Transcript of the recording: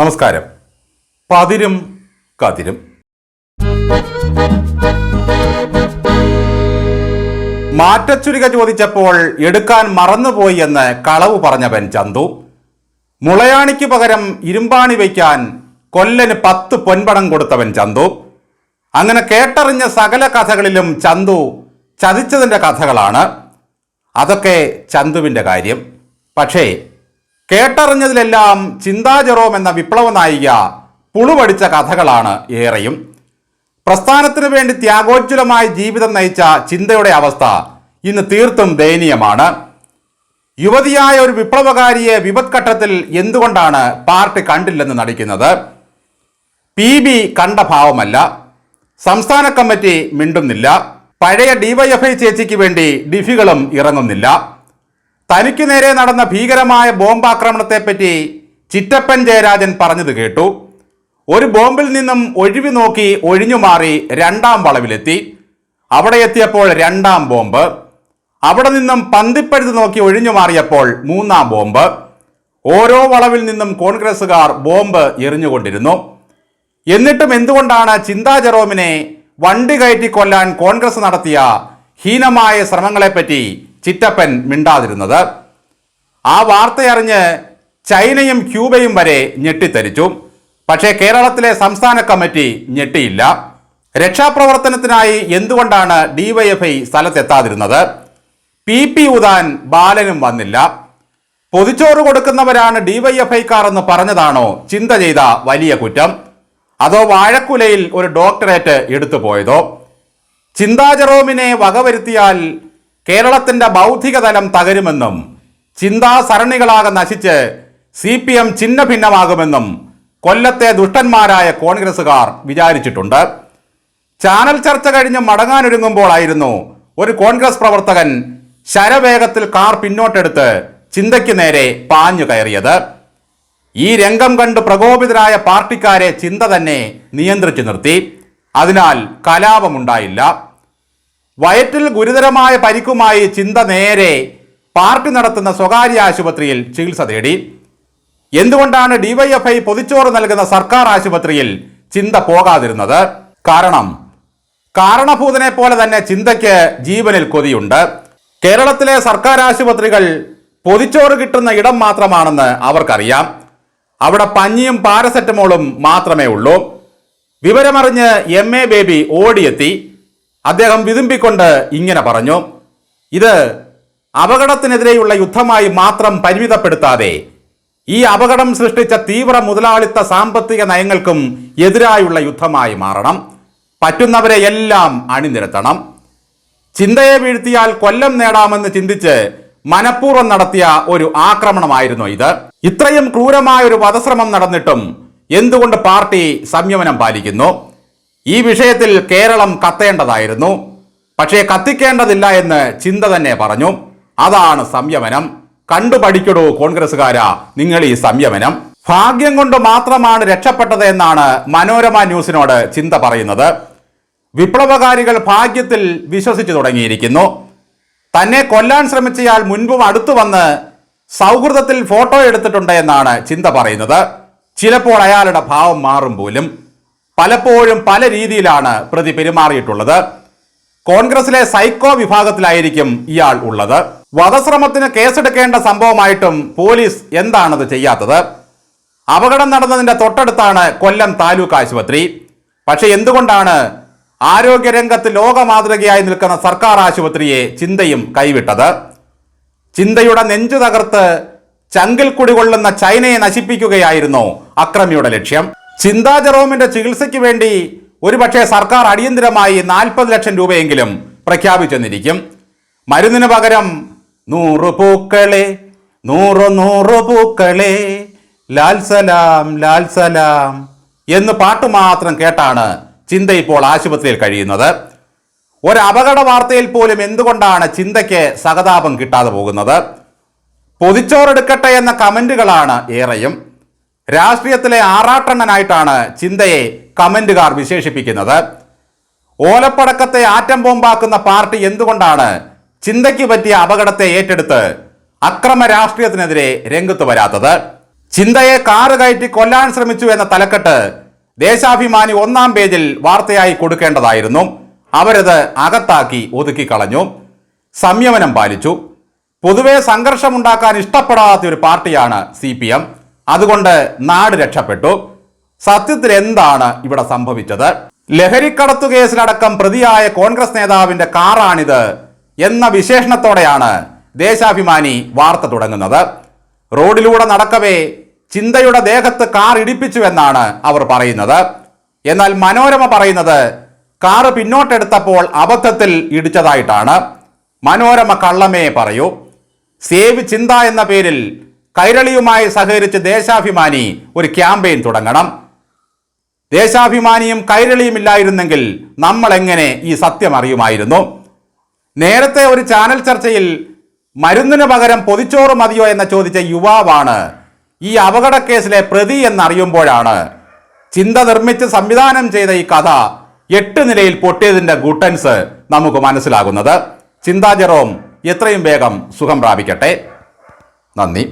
നമസ്കാരം. പതിരും കതിരും. മാറ്റച്ചുരിക ചോദിച്ചപ്പോൾ എടുക്കാൻ മറന്നുപോയി എന്ന് കളവ് പറഞ്ഞവൻ ചന്തു. മുളയാണിക്ക് പകരം ഇരുമ്പാണി വയ്ക്കാൻ കൊല്ലന് പത്ത് പൊൻപണം കൊടുത്തവൻ ചന്തു. അങ്ങനെ കേട്ടറിഞ്ഞ സകല കഥകളിലും ചന്തു ചതിച്ചതിന്റെ കഥകളാണ്. അതൊക്കെ ചന്തുവിന്റെ കാര്യം. പക്ഷേ കേട്ടറിഞ്ഞതിലെല്ലാം ചിന്താ ജെറോം എന്ന വിപ്ലവ നായിക പുളുപടിച്ച കഥകളാണ് ഏറെയും. പ്രസ്ഥാനത്തിനു വേണ്ടി ത്യാഗോജ്വലമായ ജീവിതം നയിച്ച ചിന്തയുടെ അവസ്ഥ ഇന്ന് തീർത്തും ദയനീയമാണ്. യുവതിയായ ഒരു വിപ്ലവകാരിയെ വിപത്ഘട്ടത്തിൽ എന്തുകൊണ്ടാണ് പാർട്ടി കണ്ടില്ലെന്ന് നടിക്കുന്നത്? പി ബി കണ്ട ഭാവമല്ല. സംസ്ഥാന കമ്മിറ്റി മിണ്ടുന്നില്ല. പഴയ ഡിവൈഎഫ്ഐ ചേച്ചിക്ക് വേണ്ടി ഡിഫികളും ഇറങ്ങുന്നില്ല. തനിക്ക് നേരെ നടന്ന ഭീകരമായ ബോംബാക്രമണത്തെപ്പറ്റി ചിറ്റപ്പൻ ജയരാജൻ പറഞ്ഞത് കേട്ടു. ഒരു ബോംബിൽ നിന്നും ഒഴിവി നോക്കി ഒഴിഞ്ഞു മാറി രണ്ടാം വളവിലെത്തി. അവിടെ എത്തിയപ്പോൾ രണ്ടാം ബോംബ്. അവിടെ നിന്നും പന്തിപ്പഴുത് നോക്കി ഒഴിഞ്ഞു മാറിയപ്പോൾ മൂന്നാം ബോംബ്. ഓരോ വളവിൽ നിന്നും കോൺഗ്രസുകാർ ബോംബ് എറിഞ്ഞുകൊണ്ടിരുന്നു. എന്നിട്ടും എന്തുകൊണ്ടാണ് ചിന്താ ജെറോമിനെ വണ്ടി കയറ്റി കൊല്ലാൻ കോൺഗ്രസ് നടത്തിയ ഹീനമായ ശ്രമങ്ങളെപ്പറ്റി ചിറ്റപ്പൻ മിണ്ടാതിരുന്നത്. ആ വാർത്തയറിഞ്ഞ് ചൈനയും ക്യൂബയും വരെ ഞെട്ടിത്തരിച്ചു. പക്ഷേ കേരളത്തിലെ സംസ്ഥാന കമ്മിറ്റി ഞെട്ടിയില്ല. രക്ഷാപ്രവർത്തനത്തിനായി എന്തുകൊണ്ടാണ് ഡിവൈഎഫ്ഐ സ്ഥലത്തെത്താതിരുന്നത്? പി പി ഉദാൻ ബാലനും വന്നില്ല. പൊതിച്ചോറ് കൊടുക്കുന്നവരാണ് ഡിവൈഎഫ്ഐക്കാർ എന്ന് പറഞ്ഞതാണോ ചിന്ത ചെയ്ത വലിയ കുറ്റം? അതോ വാഴക്കുലയിൽ ഒരു ഡോക്ടറേറ്റ് എടുത്തു പോയതോ ചിന്താ വകവരുത്തിയാൽ കേരളത്തിന്റെ ബൗദ്ധിക തലം തകരുമെന്നും ചിന്താ സരണികളാകെ നശിച്ച് സി പി എം ചിഹ്ന ഭിന്നമാകുമെന്നും കൊല്ലത്തെ ദുഷ്ടന്മാരായ കോൺഗ്രസുകാർ വിചാരിച്ചിട്ടുണ്ട്. ചാനൽ ചർച്ച കഴിഞ്ഞ് മടങ്ങാനൊരുങ്ങുമ്പോഴായിരുന്നു ഒരു കോൺഗ്രസ് പ്രവർത്തകൻ ശരവേഗത്തിൽ കാർ പിന്നോട്ടെടുത്ത് ചിന്തയ്ക്ക് നേരെ പാഞ്ഞു കയറിയത്. ഈ രംഗം കണ്ട് പ്രകോപിതരായ പാർട്ടിക്കാരെ ചിന്ത തന്നെ നിയന്ത്രിച്ചു നിർത്തി. അതിനാൽ കലാപമുണ്ടായില്ല. വയറ്റിൽ ഗുരുതരമായ പരിക്കുമായി ചിന്ത നേരെ പാർട്ടി നടത്തുന്ന സ്വകാര്യ ആശുപത്രിയിൽ ചികിത്സ തേടി. എന്തുകൊണ്ടാണ് ഡിവൈഎഫ്ഐ പൊതിച്ചോറ് നൽകുന്ന സർക്കാർ ആശുപത്രിയിൽ ചിന്ത പോകാതിരുന്നത്? കാരണം കാരണഭൂതനെ പോലെ തന്നെ ചിന്തയ്ക്ക് ജീവനിൽ കൊതിയുണ്ട്. കേരളത്തിലെ സർക്കാർ ആശുപത്രികൾ പൊതിച്ചോറ് കിട്ടുന്ന ഇടം മാത്രമാണെന്ന് അവർക്കറിയാം. അവിടെ പഞ്ഞിയും പാരസെറ്റമോളും മാത്രമേ ഉള്ളൂ. വിവരമറിഞ്ഞ് എം എ ബേബി ഓടിയെത്തി. അദ്ദേഹം വിതുമ്പിക്കൊണ്ട് ഇങ്ങനെ പറഞ്ഞു ഇത് അപകടത്തിനെതിരെയുള്ള യുദ്ധമായി മാത്രം പരിമിതപ്പെടുത്താതെ ഈ അപകടം സൃഷ്ടിച്ച തീവ്ര മുതലാളിത്ത സാമ്പത്തിക നയങ്ങൾക്കും എതിരായുള്ള യുദ്ധമായി മാറണം. പറ്റുന്നവരെ എല്ലാം അണിനിരത്തണം. ചിന്തയെ വീഴ്ത്തിയാൽ കൊല്ലം നേടാമെന്ന് ചിന്തിച്ച് മനഃപൂർവം നടത്തിയ ഒരു ആക്രമണമായിരുന്നു ഇത്. ഇത്രയും ക്രൂരമായ ഒരു വധശ്രമം നടന്നിട്ടും എന്തുകൊണ്ട് പാർട്ടി സംയമനം പാലിക്കുന്നു? ഈ വിഷയത്തിൽ കേരളം കത്തേണ്ടതായിരുന്നു. പക്ഷേ കത്തിക്കേണ്ടതില്ല എന്ന് ചിന്ത തന്നെ പറഞ്ഞു. അതാണ് സംയമനം. കണ്ടുപഠിക്കടൂ കോൺഗ്രസ്സുകാരാ നിങ്ങൾ ഈ സംയമനം. ഭാഗ്യം കൊണ്ട് മാത്രമാണ് രക്ഷപ്പെട്ടത് എന്നാണ് മനോരമ ന്യൂസിനോട് ചിന്ത പറയുന്നത്. വിപ്ലവകാരികൾ ഭാഗ്യത്തിൽ വിശ്വസിച്ചു തുടങ്ങിയിരിക്കുന്നു. തന്നെ കൊല്ലാൻ ശ്രമിച്ചയാൾ മുൻപും അടുത്തു വന്ന് സൗഹൃദത്തിൽ ഫോട്ടോ എടുത്തിട്ടുണ്ട് എന്നാണ് ചിന്ത പറയുന്നത്. ചിലപ്പോൾ അയാളുടെ ഭാവം മാറും പോലും. പലപ്പോഴും പല രീതിയിലാണ് പ്രതി പെരുമാറിയിട്ടുള്ളത്. കോൺഗ്രസിലെ സൈക്കോ വിഭാഗത്തിലായിരിക്കും ഇയാൾ ഉള്ളത്. വധശ്രമത്തിന് കേസെടുക്കേണ്ട സംഭവമായിട്ടും പോലീസ് എന്താണത് ചെയ്യാത്തത്? അപകടം നടന്നതിന്റെ തൊട്ടടുത്താണ് കൊല്ലം താലൂക്ക് ആശുപത്രി. പക്ഷേ എന്തുകൊണ്ടാണ് ആരോഗ്യരംഗത്ത് ലോക മാതൃകയായി നിൽക്കുന്ന സർക്കാർ ആശുപത്രിയെ ചിന്തയും കൈവിട്ടത്? ചിന്തയുടെ നെഞ്ചു തകർത്ത് ചങ്കിൽ കുടികൊള്ളുന്ന ചൈനയെ നശിപ്പിക്കുകയായിരുന്നു അക്രമിയുടെ ലക്ഷ്യം. ചിന്താ ജെറോമിന്റെ ചികിത്സയ്ക്ക് വേണ്ടി ഒരുപക്ഷെ സർക്കാർ അടിയന്തിരമായി നാൽപ്പത് ലക്ഷം രൂപയെങ്കിലും പ്രഖ്യാപിച്ചെന്നിരിക്കും. മരുന്നിന് പകരം നൂറ് പൂക്കളെ നൂറ് നൂറ് പൂക്കളെ ലാൽ സലാം ലാൽ സലാം എന്ന് പാട്ട് മാത്രം കേട്ടാണ് ചിന്ത ഇപ്പോൾ ആശുപത്രിയിൽ കഴിയുന്നത്. ഒരു അപകട വാർത്തയിൽ പോലും എന്തുകൊണ്ടാണ് ചിന്തയ്ക്ക് സഹതാപം കിട്ടാതെ പോകുന്നത്? പൊതിച്ചോറെടുക്കട്ടെ എന്ന കമന്റുകളാണ് ഏറെയും. രാഷ്ട്രീയത്തിലെ ആറാട്ടണ്ണനായിട്ടാണ് ചിന്തയെ കമന്റുകാർ വിശേഷിപ്പിക്കുന്നത്. ഓലപ്പടക്കത്തെ ആറ്റം ബോംബാക്കുന്ന പാർട്ടി എന്തുകൊണ്ടാണ് ചിന്തയ്ക്ക് പറ്റിയ അപകടത്തെ ഏറ്റെടുത്ത് അക്രമ രാഷ്ട്രീയത്തിനെതിരെ രംഗത്ത് വരാത്തത്? ചിന്തയെ കാറ് കയറ്റി കൊല്ലാൻ ശ്രമിച്ചു എന്ന തലക്കെട്ട് ദേശാഭിമാനി ഒന്നാം പേജിൽ വാർത്തയായി കൊടുക്കേണ്ടതായിരുന്നു. അവരത് അകത്താക്കി ഒതുക്കി കളഞ്ഞു സംയമനം പാലിച്ചു. പൊതുവെ സംഘർഷമുണ്ടാക്കാൻ ഇഷ്ടപ്പെടാത്ത ഒരു പാർട്ടിയാണ് സി പി എം. അതുകൊണ്ട് നാട് രക്ഷപ്പെട്ടു. സത്യത്തിൽ എന്താണ് ഇവിടെ സംഭവിച്ചത്? ലഹരിക്കടത്തു കേസിലടക്കം പ്രതിയായ കോൺഗ്രസ് നേതാവിന്റെ കാറാണിത് എന്ന വിശേഷണത്തോടെയാണ് ദേശാഭിമാനി വാർത്ത തുടങ്ങുന്നത്. റോഡിലൂടെ നടക്കവേ ചിന്തയുടെ ദേഹത്ത് കാർ ഇടിപ്പിച്ചുവെന്നാണ് അവർ പറയുന്നത്. എന്നാൽ മനോരമ പറയുന്നത് കാറ് പിന്നോട്ടെടുത്തപ്പോൾ അബദ്ധത്തിൽ ഇടിച്ചതായിട്ടാണ്. മനോരമ കള്ളമേ പറയൂ. സേവ് ചിന്ത എന്ന പേരിൽ കൈരളിയുമായി സഹകരിച്ച് ദേശാഭിമാനി ഒരു ക്യാമ്പയിൻ തുടങ്ങണം. ദേശാഭിമാനിയും കൈരളിയും ഇല്ലായിരുന്നെങ്കിൽ നമ്മൾ എങ്ങനെ ഈ സത്യം അറിയുമായിരുന്നു? നേരത്തെ ഒരു ചാനൽ ചർച്ചയിൽ മരുന്നിന് പകരം പൊതിച്ചോറ് മതിയോ എന്ന് ചോദിച്ച യുവാവാണ് ഈ അപകടക്കേസിലെ പ്രതി എന്നറിയുമ്പോഴാണ് ചിന്ത നിർമ്മിച്ച് സംവിധാനം ചെയ്ത ഈ കഥ എട്ട് നിലയിൽ പൊട്ടിയതിന്റെ ഗുട്ടൻസ് നമുക്ക് മനസ്സിലാകുന്നത്. ചിന്താ എത്രയും വേഗം സുഖം പ്രാപിക്കട്ടെ. നന്ദി.